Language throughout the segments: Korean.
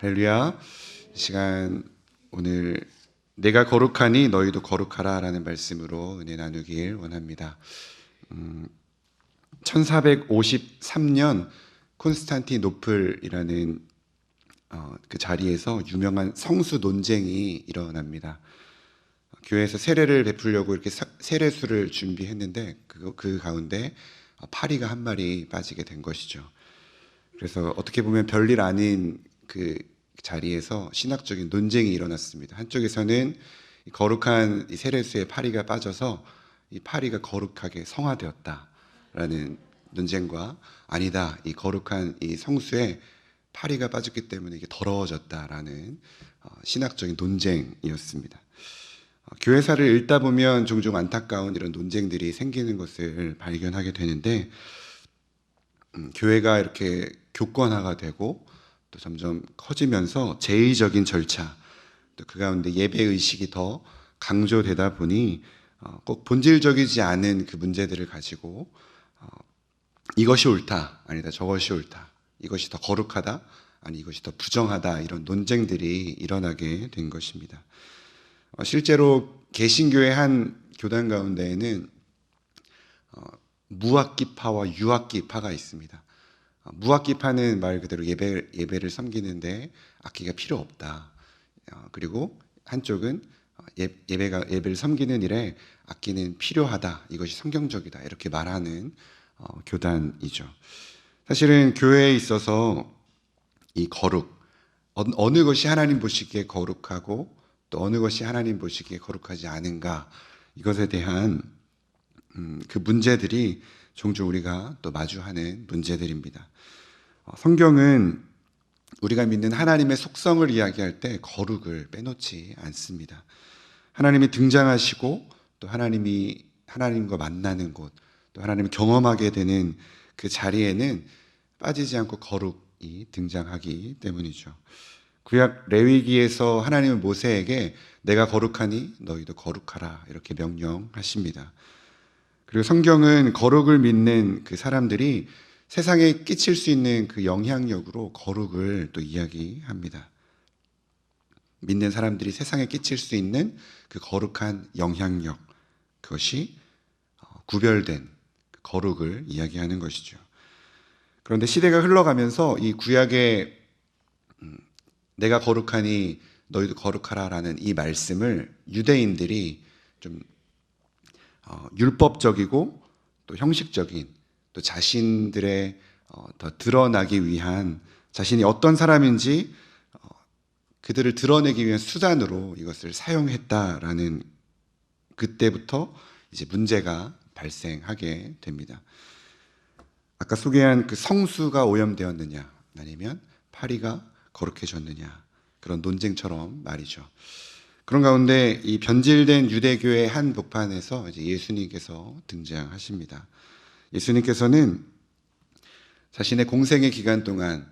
할렐루야. 이 시간 오늘 내가 거룩하니 너희도 거룩하라라는 말씀으로 은혜 나누길 원합니다. 음, 1453년 콘스탄티노플이라는 어, 그 자리에서 유명한 성수 논쟁이 일어납니다. 교회에서 세례를 베풀려고 이렇게 사- 세례수를 준비했는데 그, 그 가운데 파리가 한 마리 빠지게 된 것이죠. 그래서 어떻게 보면 별일 아닌 그 자리에서 신학적인 논쟁이 일어났습니다. 한쪽에서는 이 거룩한 이 세례수의 파리가 빠져서 이 파리가 거룩하게 성화되었다라는 논쟁과 아니다 이 거룩한 이 성수에 파리가 빠졌기 때문에 이게 더러워졌다라는 어, 신학적인 논쟁이었습니다. 어, 교회사를 읽다 보면 종종 안타까운 이런 논쟁들이 생기는 것을 발견하게 되는데 음, 교회가 이렇게 교권화가 되고 또 점점 커지면서 제의적인 절차 또 그 가운데 예배 의식이 더 강조되다 보니 어, 꼭 본질적이지 않은 그 문제들을 가지고 어, 이것이 옳다 아니다 저것이 옳다 이것이 더 거룩하다 아니 이것이 더 부정하다 이런 논쟁들이 일어나게 된 것입니다. 어, 실제로 개신교의 한 교단 가운데에는 어, 무학기파와 유학기파가 있습니다. 어, 무학기파는 말 그대로 예배, 예배를 섬기는데 악기가 필요 없다. 어, 그리고 한쪽은 어, 예, 예배가 예배를 섬기는 일에 악기는 필요하다. 이것이 성경적이다. 이렇게 말하는 어, 교단이죠. 사실은 교회에 있어서 이 거룩 어, 어느 것이 하나님 보시기에 거룩하고 또 어느 것이 하나님 보시기에 거룩하지 않은가 이것에 대한 음, 그 문제들이 종종 우리가 또 마주하는 문제들입니다. 어, 성경은 우리가 믿는 하나님의 속성을 이야기할 때 거룩을 빼놓지 않습니다. 하나님이 등장하시고 또 하나님이 하나님과 만나는 곳, 또 하나님을 경험하게 되는 그 자리에는 빠지지 않고 거룩이 등장하기 때문이죠. 구약 레위기에서 하나님은 모세에게 내가 거룩하니 너희도 거룩하라 이렇게 명령하십니다. 그리고 성경은 거룩을 믿는 그 사람들이 세상에 끼칠 수 있는 그 영향력으로 거룩을 또 이야기합니다. 믿는 사람들이 세상에 끼칠 수 있는 그 거룩한 영향력, 그것이 어, 구별된 그 거룩을 이야기하는 것이죠. 그런데 시대가 흘러가면서 이 구약의 음, 내가 거룩하니 너희도 거룩하라라는 이 말씀을 유대인들이 좀 어, 율법적이고 또 형식적인 또 자신들의 어, 더 드러나기 위한 자신이 어떤 사람인지 어, 그들을 드러내기 위한 수단으로 이것을 사용했다라는 그때부터 이제 문제가 발생하게 됩니다. 아까 소개한 그 성수가 오염되었느냐 아니면 파리가 거룩해졌느냐 그런 논쟁처럼 말이죠. 그런 가운데 이 변질된 유대교의 한 복판에서 이제 예수님께서 등장하십니다. 예수님께서는 자신의 공생의 기간 동안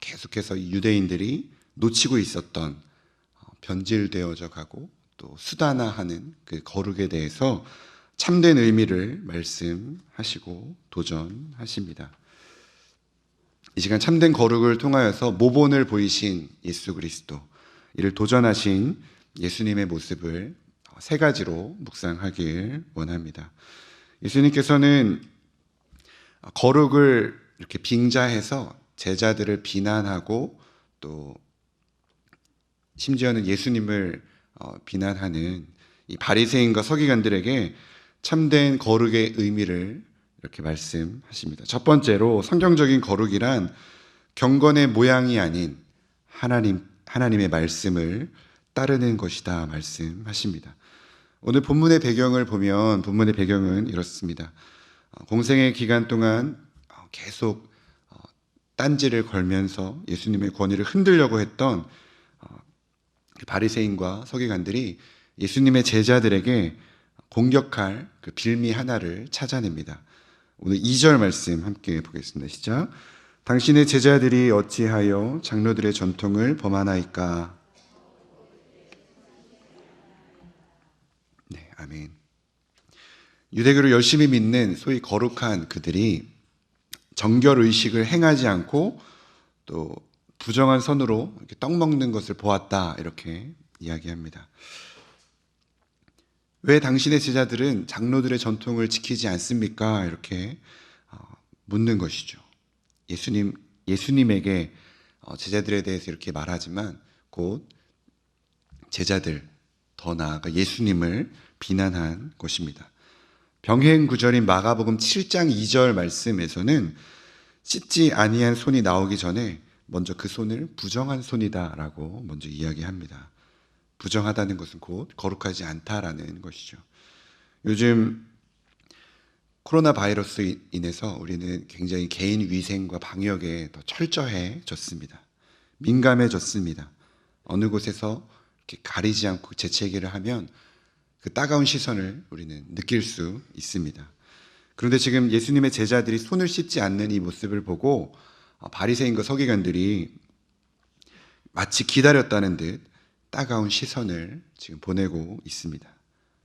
계속해서 이 유대인들이 놓치고 있었던 변질되어져 가고 또 수단화하는 그 거룩에 대해서 참된 의미를 말씀하시고 도전하십니다. 이 시간 참된 거룩을 통하여서 모본을 보이신 예수 그리스도, 이를 도전하신 예수님의 모습을 세 가지로 묵상하길 원합니다. 예수님께서는 거룩을 이렇게 빙자해서 제자들을 비난하고 또 심지어는 예수님을 어, 비난하는 이 바리새인과 서기관들에게 참된 거룩의 의미를 이렇게 말씀하십니다. 첫 번째로 성경적인 거룩이란 경건의 모양이 아닌 하나님 하나님의 말씀을 따르는 것이다 말씀하십니다. 오늘 본문의 배경을 보면 본문의 배경은 이렇습니다. 어, 공생의 기간 동안 어, 계속 어, 딴지를 걸면서 예수님의 권위를 흔들려고 했던 그 바리새인과 서기관들이 예수님의 제자들에게 공격할 그 빌미 하나를 찾아냅니다. 오늘 2절 말씀 함께 보겠습니다. 시작. 당신의 제자들이 어찌하여 장로들의 전통을 범하나이까? 아멘. 유대교를 열심히 믿는 소위 거룩한 그들이 정결 의식을 행하지 않고 또 부정한 선으로 떡 먹는 것을 보았다 이렇게 이야기합니다. 왜 당신의 제자들은 장로들의 전통을 지키지 않습니까? 이렇게 어, 묻는 것이죠. 예수님 예수님에게 어, 제자들에 대해서 이렇게 말하지만 곧 제자들 더 나아가 예수님을 비난한 것입니다. 병행 구절인 마가복음 7장 2절 말씀에서는 씻지 아니한 손이 나오기 전에 먼저 그 손을 부정한 손이다라고 먼저 이야기합니다. 부정하다는 것은 곧 거룩하지 않다라는 것이죠. 요즘 코로나 바이러스 인해서 우리는 굉장히 개인 위생과 방역에 더 철저해졌습니다. 민감해졌습니다. 어느 곳에서 이렇게 가리지 않고 재채기를 하면 그 따가운 시선을 우리는 느낄 수 있습니다. 그런데 지금 예수님의 제자들이 손을 씻지 않는 이 모습을 보고 어, 바리새인과 서기관들이 마치 기다렸다는 듯 따가운 시선을 지금 보내고 있습니다.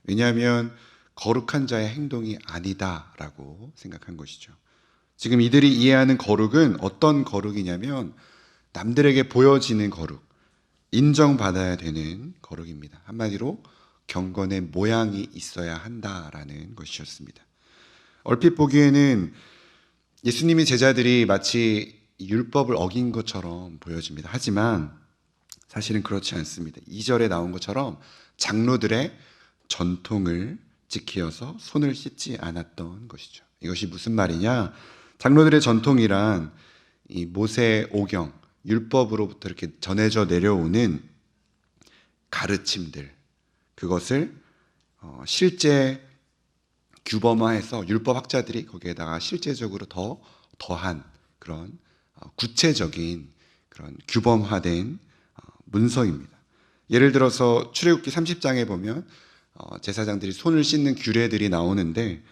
왜냐하면 거룩한 자의 행동이 아니다라고 생각한 것이죠. 지금 이들이 이해하는 거룩은 어떤 거룩이냐면 남들에게 보여지는 거룩, 인정받아야 되는 거룩입니다. 한마디로 경건의 모양이 있어야 한다라는 것이었습니다. 얼핏 보기에는 예수님이 제자들이 마치 율법을 어긴 것처럼 보여집니다. 하지만 사실은 그렇지 않습니다. 2절에 나온 것처럼 장로들의 전통을 지키어서 손을 씻지 않았던 것이죠. 이것이 무슨 말이냐? 장로들의 전통이란 이 모세 오경 율법으로부터 이렇게 전해져 내려오는 가르침들 그것을 어, 실제 규범화해서 율법 학자들이 거기에다가 실제적으로 더 더한 그런 어, 구체적인 그런 규범화된 어, 문서입니다. 예를 들어서 출애굽기 30장에 보면 어, 제사장들이 손을 씻는 규례들이 나오는데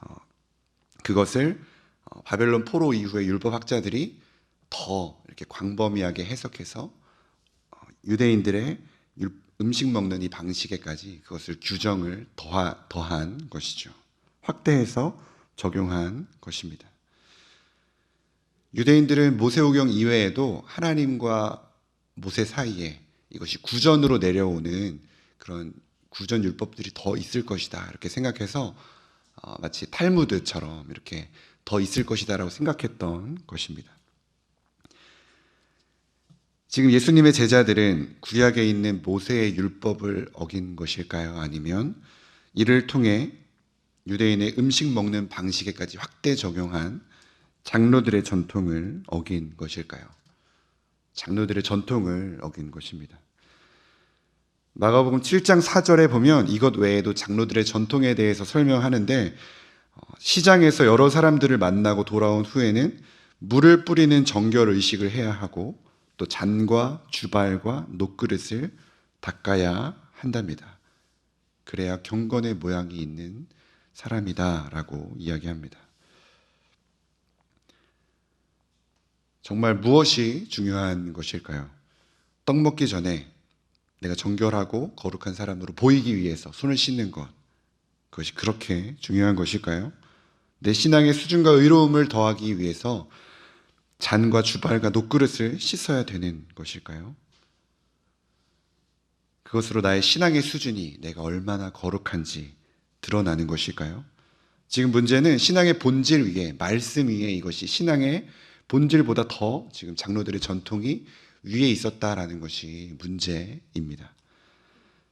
어, 그것을 어, 바벨론 포로 이후에 율법 학자들이 더 이렇게 광범위하게 해석해서 어, 유대인들의 율- 음식 먹는 이 방식에까지 그것을 규정을 더하, 더한 것이죠. 확대해서 적용한 것입니다. 유대인들은 모세오경 이외에도 하나님과 모세 사이에 이것이 구전으로 내려오는 그런 구전 율법들이 더 있을 것이다 이렇게 생각해서 어, 마치 탈무드처럼 이렇게 더 있을 것이다라고 생각했던 것입니다. 지금 예수님의 제자들은 구약에 있는 모세의 율법을 어긴 것일까요? 아니면 이를 통해 유대인의 음식 먹는 방식에까지 확대 적용한 장로들의 전통을 어긴 것일까요? 장로들의 전통을 어긴 것입니다. 마가복음 7장 4절에 보면 이것 외에도 장로들의 전통에 대해서 설명하는데 어, 시장에서 여러 사람들을 만나고 돌아온 후에는 물을 뿌리는 정결 의식을 해야 하고 또 잔과 주발과 녹그릇을 닦아야 한답니다. 그래야 경건의 모양이 있는 사람이다라고 이야기합니다. 정말 무엇이 중요한 것일까요? 떡 먹기 전에 내가 정결하고 거룩한 사람으로 보이기 위해서 손을 씻는 것. 그것이 그렇게 중요한 것일까요? 내 신앙의 수준과 의로움을 더하기 위해서 잔과 주발과 녹그릇을 씻어야 되는 것일까요? 그것으로 나의 신앙의 수준이 내가 얼마나 거룩한지 드러나는 것일까요? 지금 문제는 신앙의 본질 위에, 말씀 위에 이것이 신앙의 본질보다 더 지금 장로들의 전통이 위에 있었다라는 것이 문제입니다.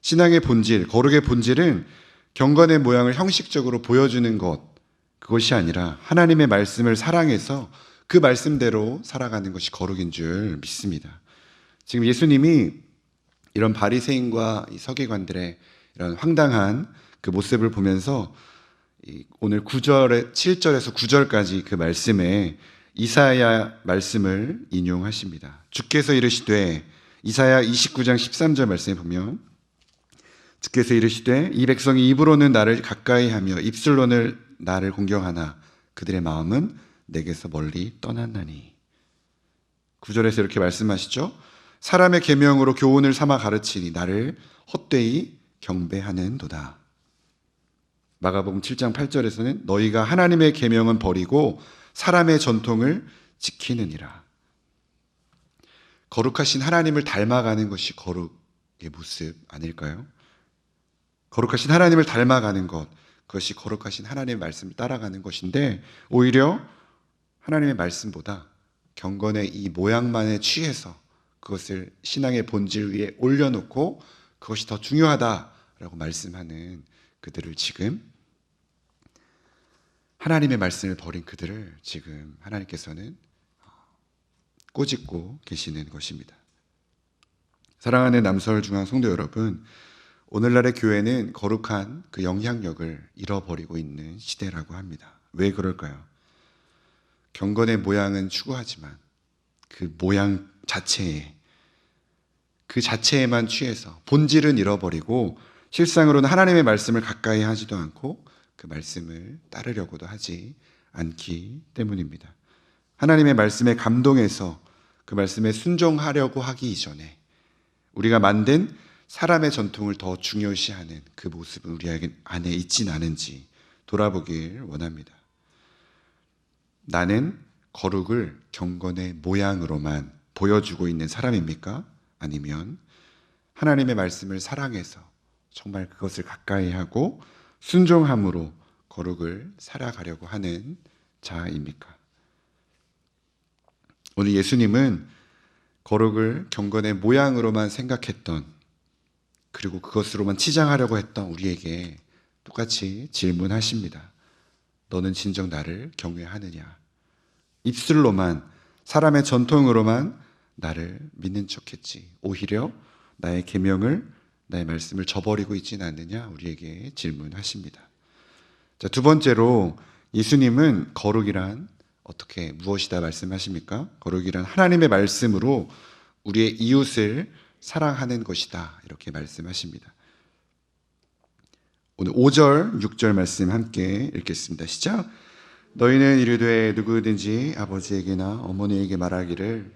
신앙의 본질, 거룩의 본질은 경건의 모양을 형식적으로 보여주는 것, 그것이 아니라 하나님의 말씀을 사랑해서 그 말씀대로 살아가는 것이 거룩인 줄 믿습니다. 지금 예수님이 이런 바리새인과 이 서기관들의 이런 황당한 그 모습을 보면서 이 오늘 9절에 7절에서 9절까지 그 말씀에 이사야 말씀을 인용하십니다. 주께서 이르시되 이사야 29장 13절 말씀에 보면 주께서 이르시되 이 백성이 입으로는 나를 가까이 하며 입술로는 나를 공경하나 그들의 마음은 내게서 멀리 떠났나니. 9절에서 이렇게 말씀하시죠. 사람의 계명으로 교훈을 삼아 가르치니 나를 헛되이 경배하는도다. 마가복음 7장 8절에서는 너희가 하나님의 계명은 버리고 사람의 전통을 지키느니라. 거룩하신 하나님을 닮아가는 것이 거룩의 모습 아닐까요? 거룩하신 하나님을 닮아가는 것, 그것이 거룩하신 하나님의 말씀을 따라가는 것인데, 오히려 하나님의 말씀보다 경건의 이 모양만에 취해서 그것을 신앙의 본질 위에 올려놓고 그것이 더 중요하다라고 말씀하는 그들을 지금 하나님의 말씀을 버린 그들을 지금 하나님께서는 꼬집고 계시는 것입니다. 사랑하는 남서울 중앙 성도 여러분, 오늘날의 교회는 거룩한 그 영향력을 잃어버리고 있는 시대라고 합니다. 왜 그럴까요? 경건의 모양은 추구하지만 그 모양 자체에 그 자체에만 취해서 본질은 잃어버리고 실상으로는 하나님의 말씀을 가까이 하지도 않고 그 말씀을 따르려고도 하지 않기 때문입니다. 하나님의 말씀에 감동해서 그 말씀에 순종하려고 하기 이전에 우리가 만든 사람의 전통을 더 중요시하는 그 모습은 우리 안에 있진 않은지 돌아보길 원합니다. 나는 거룩을 경건의 모양으로만 보여주고 있는 사람입니까? 아니면 하나님의 말씀을 사랑해서 정말 그것을 가까이 하고 순종함으로 거룩을 살아가려고 하는 자입니까? 오늘 예수님은 거룩을 경건의 모양으로만 생각했던 그리고 그것으로만 치장하려고 했던 우리에게 똑같이 질문하십니다. 너는 진정 나를 경외하느냐? 입술로만 사람의 전통으로만 나를 믿는 척했지. 오히려 나의 계명을 나의 말씀을 저버리고 있지는 않느냐 우리에게 질문하십니다. 자, 두 번째로 예수님은 거룩이란 어떻게 무엇이다 말씀하십니까? 거룩이란 하나님의 말씀으로 우리의 이웃을 사랑하는 것이다. 이렇게 말씀하십니다. 오늘 5절, 6절 말씀 함께 읽겠습니다. 시작. 너희는 이르되 누구든지 아버지에게나 어머니에게 말하기를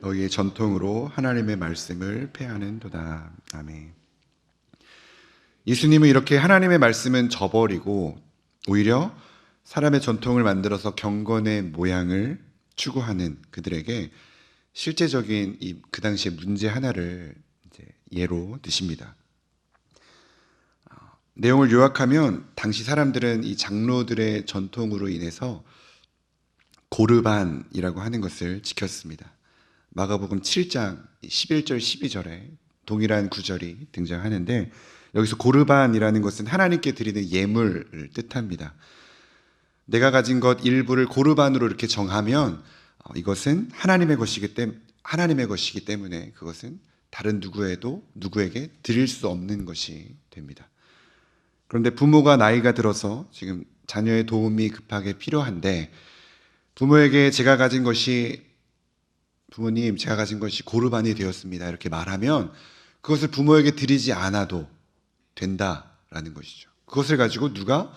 너희의 전통으로 하나님의 말씀을 패하는도다. 아멘. 예수님은 이렇게 하나님의 말씀은 저버리고 오히려 사람의 전통을 만들어서 경건의 모양을 추구하는 그들에게 실제적인 이 그 당시의 문제 하나를 예로 드십니다. 어, 내용을 요약하면 당시 사람들은 이 장로들의 전통으로 인해서 고르반이라고 하는 것을 지켰습니다. 마가복음 7장 11절 12절에 동일한 구절이 등장하는데 여기서 고르반이라는 것은 하나님께 드리는 예물을 뜻합니다. 내가 가진 것 일부를 고르반으로 이렇게 정하면 어, 이것은 하나님의 것이기 때문에 하나님의 것이기 때문에 그것은 다른 누구에도 누구에게 드릴 수 없는 것이 됩니다. 그런데 부모가 나이가 들어서 지금 자녀의 도움이 급하게 필요한데 부모에게 제가 가진 것이 부모님 제가 가진 것이 고르반이 되었습니다. 이렇게 말하면 그것을 부모에게 드리지 않아도 된다라는 것이죠. 그것을 가지고 누가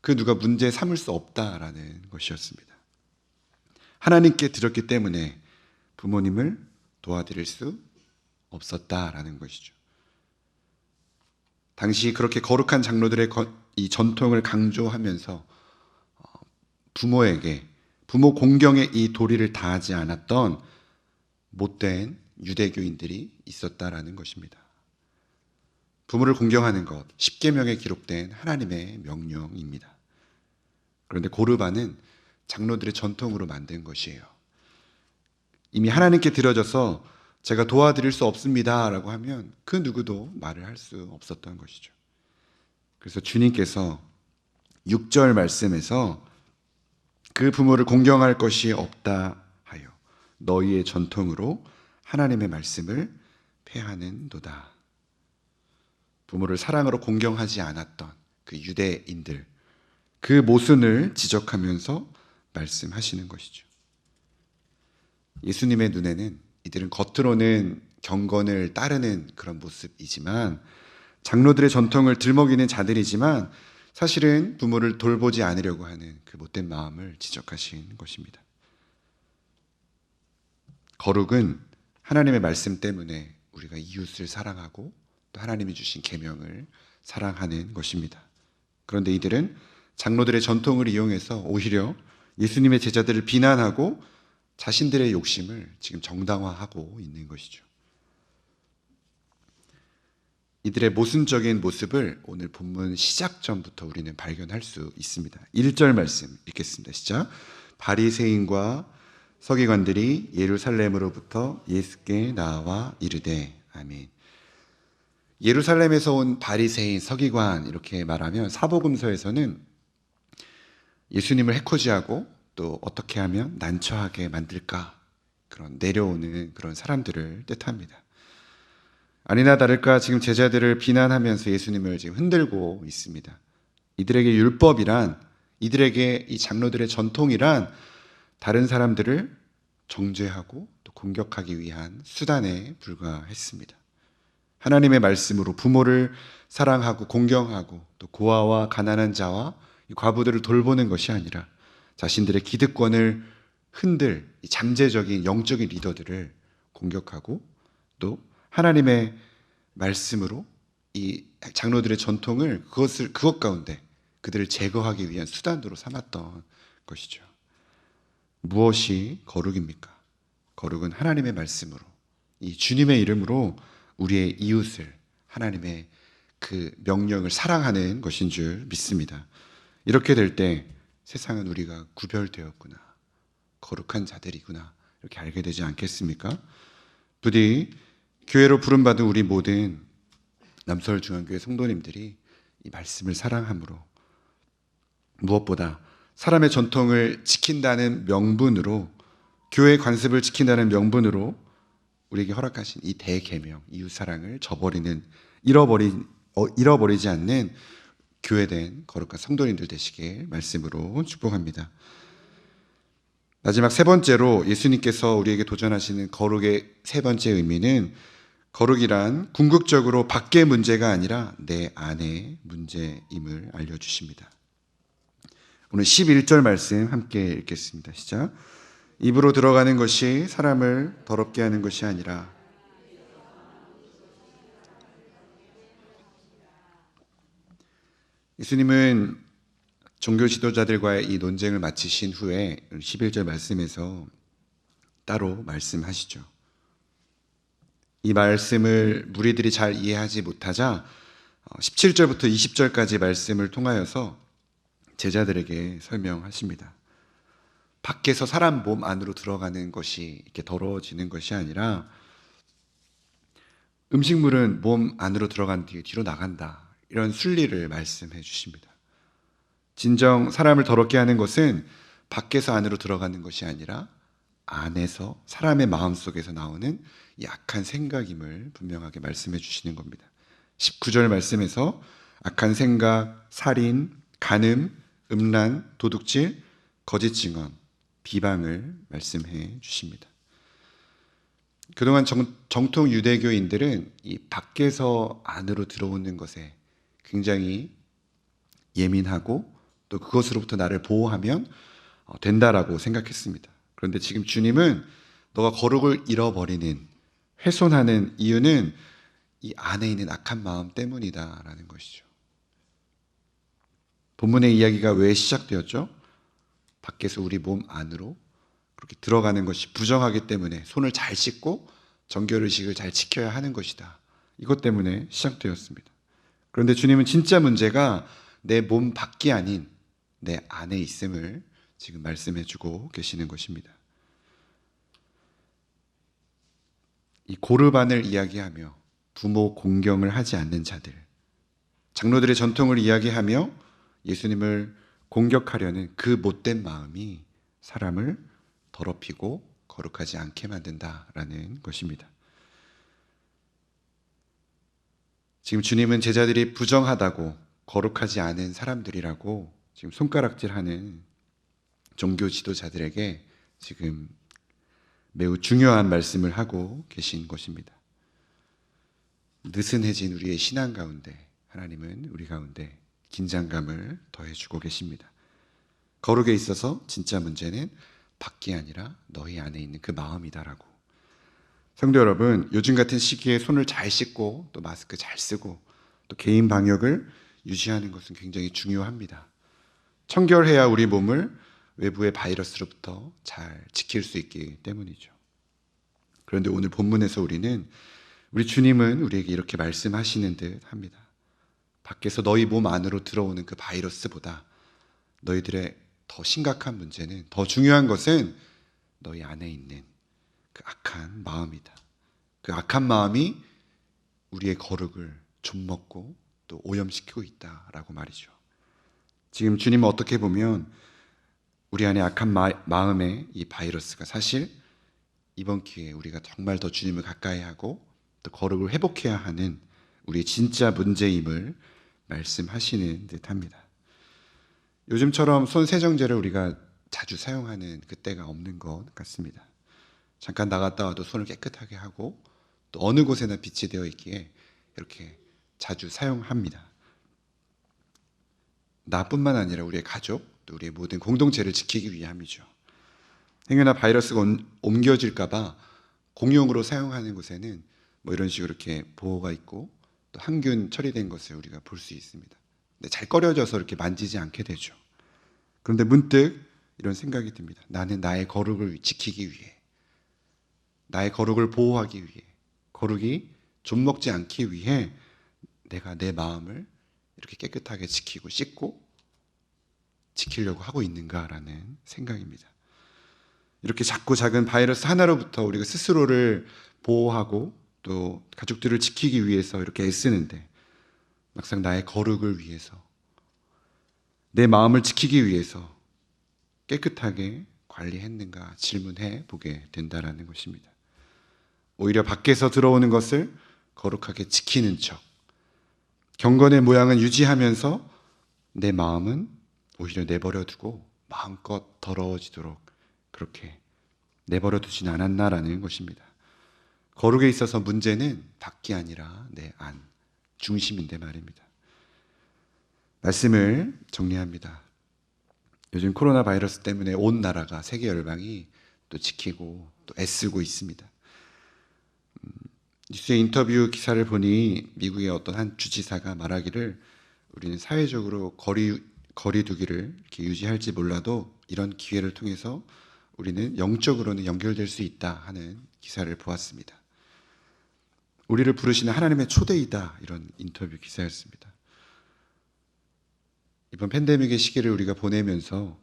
그 누가 문제 삼을 수 없다라는 것이었습니다. 하나님께 드렸기 때문에 부모님을 도와드릴 수 없었다라는 것이죠. 당시 그렇게 거룩한 장로들의 이 전통을 강조하면서 어, 부모에게 부모 공경에 이 도리를 다하지 않았던 못된 유대교인들이 있었다라는 것입니다. 부모를 공경하는 것, 십계명에 기록된 하나님의 명령입니다. 그런데 고르바는 장로들의 전통으로 만든 것이에요. 이미 하나님께 드려져서 제가 도와드릴 수 없습니다. 라고 하면 그 누구도 말을 할 수 없었던 것이죠. 그래서 주님께서 6절 말씀에서 그 부모를 공경할 것이 없다 하여 너희의 전통으로 하나님의 말씀을 폐하는도다. 부모를 사랑으로 공경하지 않았던 그 유대인들, 그 모순을 지적하면서 말씀하시는 것이죠. 예수님의 눈에는 이들은 겉으로는 경건을 따르는 그런 모습이지만 장로들의 전통을 들먹이는 자들이지만 사실은 부모를 돌보지 않으려고 하는 그 못된 마음을 지적하신 것입니다. 거룩은 하나님의 말씀 때문에 우리가 이웃을 사랑하고 또 하나님이 주신 계명을 사랑하는 것입니다. 그런데 이들은 장로들의 전통을 이용해서 오히려 예수님의 제자들을 비난하고 자신들의 욕심을 지금 정당화하고 있는 것이죠. 이들의 모순적인 모습을 오늘 본문 시작 전부터 우리는 발견할 수 있습니다. 1절 말씀 읽겠습니다. 시작. 바리새인과 서기관들이 예루살렘으로부터 예수께 나와 이르되 아멘. 예루살렘에서 온 바리새인, 서기관 이렇게 말하면 사복음서에서는 예수님을 해코지하고 또 어떻게 하면 난처하게 만들까 그런 내려오는 그런 사람들을 뜻합니다. 아니나 다를까 지금 제자들을 비난하면서 예수님을 지금 흔들고 있습니다. 이들에게 율법이란 이들에게 이 장로들의 전통이란 다른 사람들을 정죄하고 또 공격하기 위한 수단에 불과했습니다. 하나님의 말씀으로 부모를 사랑하고 공경하고 또 고아와 가난한 자와 이 과부들을 돌보는 것이 아니라 자신들의 기득권을 흔들 이 잠재적인 영적인 리더들을 공격하고 또 하나님의 말씀으로 이 장로들의 전통을 그것을 그것 가운데 그들을 제거하기 위한 수단으로 삼았던 것이죠. 무엇이 거룩입니까? 거룩은 하나님의 말씀으로 이 주님의 이름으로 우리의 이웃을 하나님의 그 명령을 사랑하는 것인 줄 믿습니다. 이렇게 될 때 세상은 우리가 구별되었구나. 거룩한 자들이구나. 이렇게 알게 되지 않겠습니까? 부디 교회로 부름받은 우리 모든 남서울 중앙교회 성도님들이 이 말씀을 사랑함으로 무엇보다 사람의 전통을 지킨다는 명분으로 교회 관습을 지킨다는 명분으로 우리에게 허락하신 이 대계명 이웃 사랑을 저버리는 잃어버리 어, 잃어버리지 않는 교회된 거룩한 성도님들 되시길 말씀으로 축복합니다. 마지막 세 번째로 예수님께서 우리에게 도전하시는 거룩의 세 번째 의미는 거룩이란 궁극적으로 밖의 문제가 아니라 내 안의 문제임을 알려주십니다. 오늘 11절 말씀 함께 읽겠습니다. 시작. 입으로 들어가는 것이 사람을 더럽게 하는 것이 아니라 예수님은 종교 지도자들과의 이 논쟁을 마치신 후에 11절 말씀에서 따로 말씀하시죠. 이 말씀을 무리들이 잘 이해하지 못하자 17절부터 20절까지 말씀을 통하여서 제자들에게 설명하십니다. 밖에서 사람 몸 안으로 들어가는 것이 이렇게 더러워지는 것이 아니라 음식물은 몸 안으로 들어간 뒤에 뒤로 나간다. 이런 순리를 말씀해 주십니다. 진정 사람을 더럽게 하는 것은 밖에서 안으로 들어가는 것이 아니라 안에서 사람의 마음 속에서 나오는 약한 생각임을 분명하게 말씀해 주시는 겁니다. 19절 말씀에서 악한 생각, 살인, 간음, 음란, 도둑질, 거짓 증언, 비방을 말씀해 주십니다. 그동안 정, 정통 유대교인들은 이 밖에서 안으로 들어오는 것에 굉장히 예민하고 또 그것으로부터 나를 보호하면 어, 된다라고 생각했습니다. 그런데 지금 주님은 너가 거룩을 잃어버리는 훼손하는 이유는 이 안에 있는 악한 마음 때문이다라는 것이죠. 본문의 이야기가 왜 시작되었죠? 밖에서 우리 몸 안으로 그렇게 들어가는 것이 부정하기 때문에 손을 잘 씻고 정결의식을 잘 지켜야 하는 것이다. 이것 때문에 시작되었습니다. 그런데 주님은 진짜 문제가 내 몸 밖이 아닌 내 안에 있음을 지금 말씀해 주고 계시는 것입니다. 이 고르반을 이야기하며 부모 공경을 하지 않는 자들, 장로들의 전통을 이야기하며 예수님을 공격하려는 그 못된 마음이 사람을 더럽히고 거룩하지 않게 만든다라는 것입니다. 지금 주님은 제자들이 부정하다고 거룩하지 않은 사람들이라고 지금 손가락질하는 종교 지도자들에게 지금 매우 중요한 말씀을 하고 계신 것입니다. 느슨해진 우리의 신앙 가운데 하나님은 우리 가운데 긴장감을 더해주고 계십니다. 거룩에 있어서 진짜 문제는 밖이 아니라 너희 안에 있는 그 마음이다라고. 성도 여러분, 요즘 같은 시기에 손을 잘 씻고 또 마스크 잘 쓰고 또 개인 방역을 유지하는 것은 굉장히 중요합니다. 청결해야 우리 몸을 외부의 바이러스로부터 잘 지킬 수 있기 때문이죠. 그런데 오늘 본문에서 우리는 우리 주님은 우리에게 이렇게 말씀하시는 듯 합니다. 밖에서 너희 몸 안으로 들어오는 그 바이러스보다 너희들의 더 심각한 문제는 더 중요한 것은 너희 안에 있는 그 악한 마음이다. 그 악한 마음이 우리의 거룩을 좀먹고 또 오염시키고 있다라고 말이죠. 지금 주님은 어떻게 보면 우리 안에 악한 마, 마음의 이 바이러스가 사실 이번 기회에 우리가 정말 더 주님을 가까이 하고 또 거룩을 회복해야 하는 우리의 진짜 문제임을 말씀하시는 듯합니다. 요즘처럼 손 세정제를 우리가 자주 사용하는 그때가 없는 것 같습니다. 잠깐 나갔다 와도 손을 깨끗하게 하고 또 어느 곳에나 빛이 되어 있기에 이렇게 자주 사용합니다. 나뿐만 아니라 우리의 가족, 또 우리의 모든 공동체를 지키기 위함이죠. 행여나 바이러스가 옮- 옮겨질까봐 공용으로 사용하는 곳에는 뭐 이런 식으로 이렇게 보호가 있고 또 항균 처리된 것을 우리가 볼 수 있습니다. 근데 잘 꺼려져서 이렇게 만지지 않게 되죠. 그런데 문득 이런 생각이 듭니다. 나는 나의 거룩을 지키기 위해, 나의 거룩을 보호하기 위해, 거룩이 좀 먹지 않기 위해 내가 내 마음을 이렇게 깨끗하게 지키고 씻고 지키려고 하고 있는가라는 생각입니다. 이렇게 작고 작은 바이러스 하나로부터 우리가 스스로를 보호하고 또 가족들을 지키기 위해서 이렇게 애쓰는데 막상 나의 거룩을 위해서 내 마음을 지키기 위해서 깨끗하게 관리했는가 질문해 보게 된다라는 것입니다. 오히려 밖에서 들어오는 것을 거룩하게 지키는 척, 경건의 모양은 유지하면서 내 마음은 오히려 내버려 두고 마음껏 더러워지도록 그렇게 내버려 두진 않았나라는 것입니다. 거룩에 있어서 문제는 밖이 아니라 내 안, 중심인데 말입니다. 말씀을 정리합니다. 요즘 코로나 바이러스 때문에 온 나라가 세계 열방이 또 지키고 또 애쓰고 있습니다. 음, 뉴스의 인터뷰 기사를 보니 미국의 어떤 한 주지사가 말하기를 우리는 사회적으로 거리 거리 두기를 이렇게 유지할지 몰라도 이런 기회를 통해서 우리는 영적으로는 연결될 수 있다 하는 기사를 보았습니다. 우리를 부르시는 하나님의 초대이다 이런 인터뷰 기사였습니다. 이번 팬데믹의 시기를 우리가 보내면서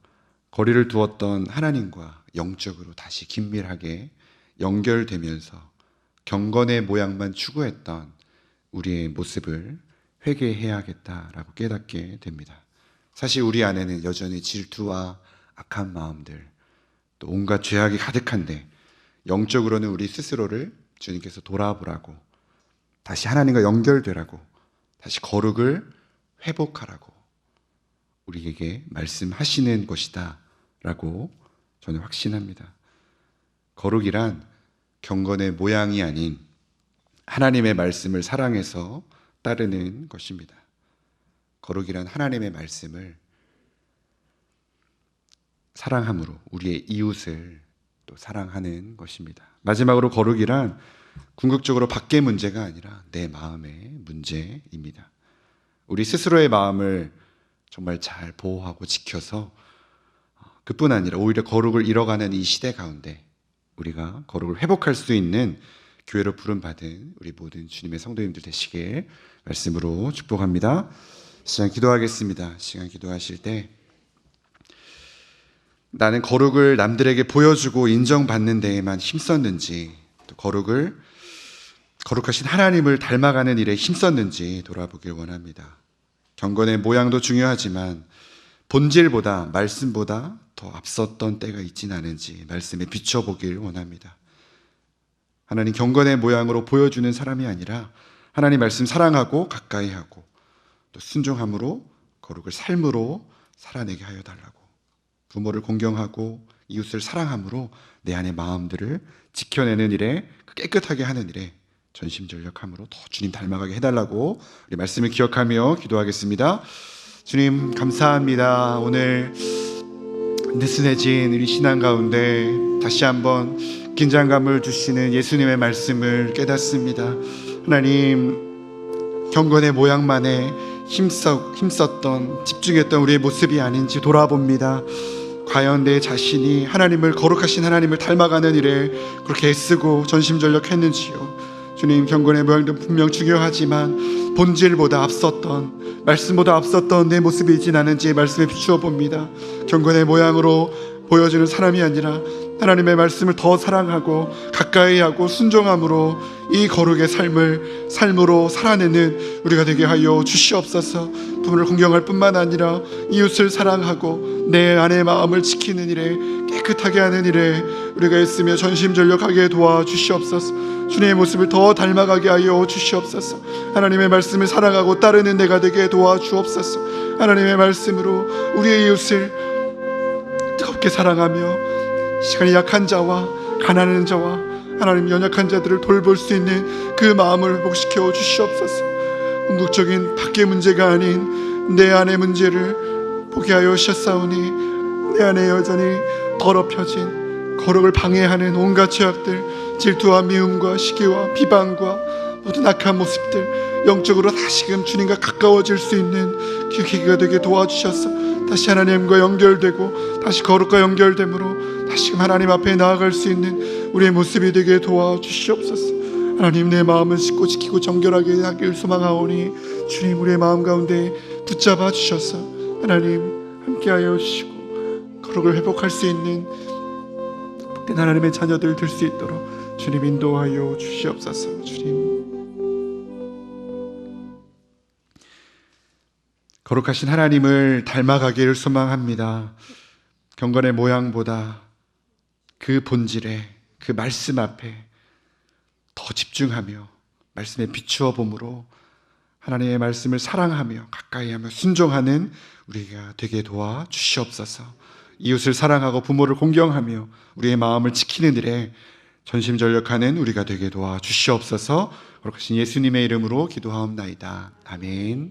거리를 두었던 하나님과 영적으로 다시 긴밀하게 연결되면서 경건의 모양만 추구했던 우리의 모습을 회개해야겠다라고 깨닫게 됩니다. 사실 우리 안에는 여전히 질투와 악한 마음들, 또 온갖 죄악이 가득한데 영적으로는 우리 스스로를 주님께서 돌아보라고 다시 하나님과 연결되라고 다시 거룩을 회복하라고 우리에게 말씀하시는 것이다라고 저는 확신합니다. 거룩이란 경건의 모양이 아닌 하나님의 말씀을 사랑해서 따르는 것입니다. 거룩이란 하나님의 말씀을 사랑함으로 우리의 이웃을 또 사랑하는 것입니다. 마지막으로 거룩이란 궁극적으로 밖의 문제가 아니라 내 마음의 문제입니다. 우리 스스로의 마음을 정말 잘 보호하고 지켜서 어, 그뿐 아니라 오히려 거룩을 잃어가는 이 시대 가운데 우리가 거룩을 회복할 수 있는 교회로 부름받은 우리 모든 주님의 성도님들 되시길 말씀으로 축복합니다. 시간 기도하겠습니다. 시간 기도하실 때 나는 거룩을 남들에게 보여주고 인정받는 데에만 힘썼는지 또 거룩을 거룩하신 하나님을 닮아가는 일에 힘썼는지 돌아보길 원합니다. 경건의 모양도 중요하지만 본질보다 말씀보다 더 앞섰던 때가 있진 않은지 말씀에 비춰보길 원합니다. 하나님 경건의 모양으로 보여주는 사람이 아니라 하나님 말씀 사랑하고 가까이 하고 또 순종함으로 거룩을 삶으로 살아내게 하여 달라고 부모를 공경하고 이웃을 사랑함으로 내 안의 마음들을 지켜내는 일에 깨끗하게 하는 일에 전심전력함으로 더 주님 닮아가게 해달라고 우리 말씀을 기억하며 기도하겠습니다. 주님 감사합니다. 오늘 느슨해진 우리 신앙 가운데 다시 한번 긴장감을 주시는 예수님의 말씀을 깨닫습니다. 하나님 경건의 모양만에 힘써, 힘썼던 집중했던 우리의 모습이 아닌지 돌아봅니다. 과연 내 자신이 하나님을 거룩하신 하나님을 닮아가는 일에 그렇게 애쓰고 전심전력했는지요. 주님 경건의 모양도 분명 중요하지만 본질보다 앞섰던 말씀보다 앞섰던 내 모습이 있진 않은지 말씀에 비추어 봅니다. 경건의 모양으로 보여지는 사람이 아니라 하나님의 말씀을 더 사랑하고 가까이 하고 순종함으로 이 거룩의 삶을 삶으로 살아내는 우리가 되게 하여 주시옵소서. 부모를 공경할 뿐만 아니라 이웃을 사랑하고 내 안의 마음을 지키는 일에 깨끗하게 하는 일에 우리가 있으며 전심전력하게 도와 주시옵소서. 주님의 모습을 더 닮아가게 하여 주시옵소서. 하나님의 말씀을 사랑하고 따르는 내가 되게 도와 주옵소서. 하나님의 말씀으로 우리의 이웃을 뜨겁게 사랑하며 시간이 약한 자와 가난한 자와 하나님 연약한 자들을 돌볼 수 있는 그 마음을 회복시켜 주시옵소서. 궁극적인 밖의 문제가 아닌 내 안의 문제를 보게 하여 주셨사오니 내 안에 여전히 더럽혀진 거룩을 방해하는 온갖 죄악들 질투와 미움과 시기와 비방과 모든 악한 모습들 영적으로 다시금 주님과 가까워질 수 있는 그 계기가 되게 도와주셔서 다시 하나님과 연결되고 다시 거룩과 연결됨으로 다시금 하나님 앞에 나아갈 수 있는 우리의 모습이 되게 도와주시옵소서. 하나님 내 마음을 씻고 지키고 정결하게 하길 소망하오니 주님 우리의 마음 가운데 붙잡아 주셔서 하나님 함께하여 주시고 거룩을 회복할 수 있는 하나님의 자녀들 될 수 있도록 주님 인도하여 주시옵소서. 주님. 거룩하신 하나님을 닮아가기를 소망합니다. 경건의 모양보다 그 본질에 그 말씀 앞에 더 집중하며 말씀에 비추어 봄으로 하나님의 말씀을 사랑하며 가까이하며 순종하는 우리가 되게 도와 주시옵소서. 이웃을 사랑하고 부모를 공경하며 우리의 마음을 지키는 일에 전심전력하는 우리가 되게 도와 주시옵소서. 거룩하신 예수님의 이름으로 기도하옵나이다. 아멘.